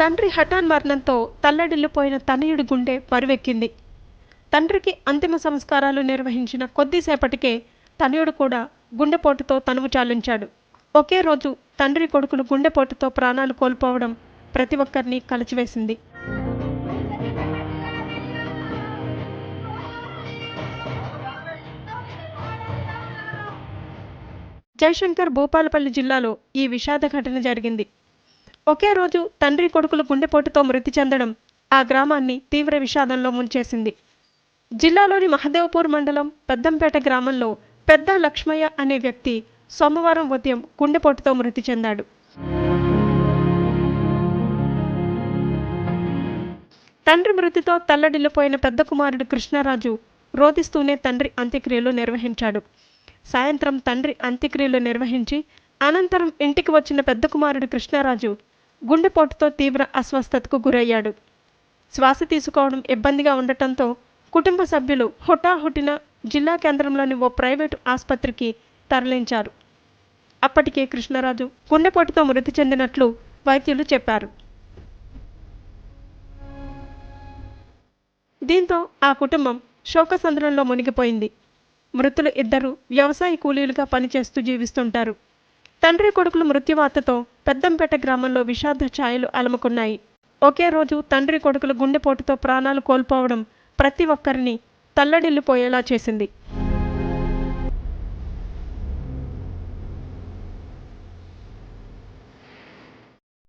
తండ్రి హఠాన్ మరణంతో తల్లడిల్లిపోయిన తనయుడి గుండె పరువెక్కింది. తండ్రికి అంతిమ సంస్కారాలు నిర్వహించిన కొద్దిసేపటికే తనయుడు కూడా గుండెపోటుతో తనువు చాలించాడు. ఒకే రోజు తండ్రి కొడుకులు గుండెపోటుతో ప్రాణాలు కోల్పోవడం ప్రతి ఒక్కరిని కలిచివేసింది. జయశంకర్ భూపాలపల్లి జిల్లాలో ఈ విషాద ఘటన జరిగింది. ఒకే రోజు తండ్రి కొడుకులు గుండెపోటుతో మృతి చెందడం ఆ గ్రామాన్ని తీవ్ర విషాదంలో ముంచేసింది. జిల్లాలోని మహదేవ్పూర్ మండలం పెద్దంపేట గ్రామంలో పెద్ద లక్ష్మయ్య అనే వ్యక్తి సోమవారం ఉదయం గుండెపోటుతో మృతి చెందాడు. తండ్రి మృతితో తల్లడిల్లిపోయిన పెద్ద కుమారుడు కృష్ణరాజు రోధిస్తూనే తండ్రి అంత్యక్రియలు నిర్వహించాడు. సాయంత్రం తండ్రి అంత్యక్రియలు నిర్వహించి అనంతరం ఇంటికి వచ్చిన పెద్ద కుమారుడు కృష్ణరాజు గుండెపోటుతో తీవ్ర అస్వస్థతకు గురయ్యాడు. శ్వాస తీసుకోవడం ఇబ్బందిగా ఉండటంతో కుటుంబ సభ్యులు హుటాహుటిన జిల్లా కేంద్రంలోని ఓ ప్రైవేటు ఆసుపత్రికి తరలించారు. అప్పటికే కృష్ణరాజు గుండెపోటుతో మృతి చెందినట్లు వైద్యులు చెప్పారు. దీంతో ఆ కుటుంబం శోకసంద్రంలో మునిగిపోయింది. మృతులు ఇద్దరు వ్యవసాయ కూలీలుగా పనిచేస్తూ జీవిస్తుంటారు. తండ్రి కొడుకులు మృత్యువార్తతో పెద్దంపేట గ్రామంలో విషాద ఛాయలు అలముకున్నాయి. ఒకే రోజు తండ్రి కొడుకులు గుండెపోటుతో ప్రాణాలు కోల్పోవడం ప్రతి ఒక్కరిని తల్లడిల్లిపోయేలా చేసింది.